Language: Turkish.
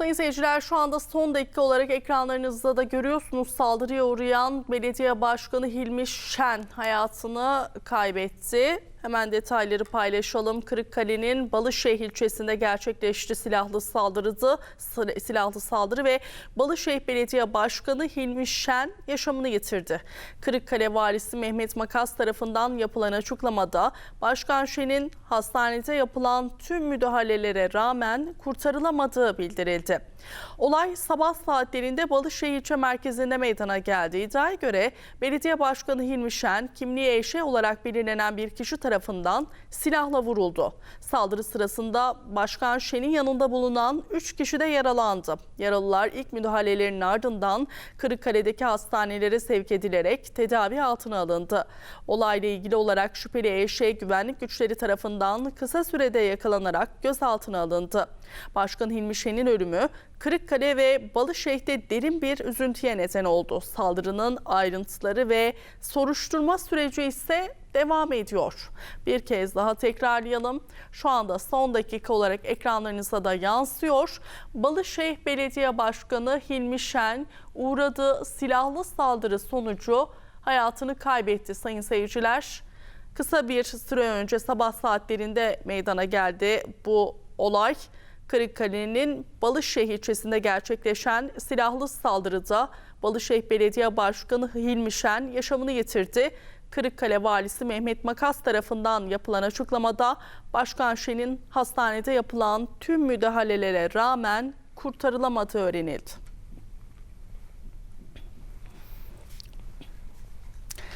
Sayın seyirciler şu anda son dakika olarak ekranlarınızda da görüyorsunuz saldırıya uğrayan belediye başkanı Hilmi Şen hayatını kaybetti. Hemen detayları paylaşalım. Kırıkkale'nin Balışehir ilçesinde gerçekleşti silahlı saldırıdı. sil- Silahlı saldırı ve Balışehir Belediye Başkanı Hilmi Şen yaşamını yitirdi. Kırıkkale Valisi Mehmet Makas tarafından yapılan açıklamada Başkan Şen'in hastanede yapılan tüm müdahalelere rağmen kurtarılamadığı bildirildi. Olay sabah saatlerinde Balışehir ilçe merkezinde meydana geldi. İddiaya göre belediye başkanı Hilmi Şen kimliği eşe olarak belirlenen bir kişi tarafından silahla vuruldu. Saldırı sırasında Başkan Şen'in yanında bulunan 3 kişi de yaralandı. Yaralılar ilk müdahalelerinin ardından Kırıkkale'deki hastanelere sevk edilerek tedavi altına alındı. Olayla ilgili olarak şüpheli eşe güvenlik güçleri tarafından kısa sürede yakalanarak gözaltına alındı. Başkan Hilmi Şen'in ölümü Kırıkkale ve Balışehir'de derin bir üzüntüye neden oldu. Saldırının ayrıntıları ve soruşturma süreci ise devam ediyor. Bir kez daha tekrarlayalım. Şu anda son dakika olarak ekranlarınıza da yansıyor. Balışehir Belediye Başkanı Hilmi Şen uğradığı silahlı saldırı sonucu hayatını kaybetti sayın seyirciler. Kısa bir süre önce sabah saatlerinde meydana geldi bu olay. Kırıkkale'nin Balışehir ilçesinde gerçekleşen silahlı saldırıda Balışehir Belediye Başkanı Hilmi Şen yaşamını yitirdi. Kırıkkale Valisi Mehmet Makas tarafından yapılan açıklamada Başkan Şen'in hastanede yapılan tüm müdahalelere rağmen kurtarılamadığı öğrenildi.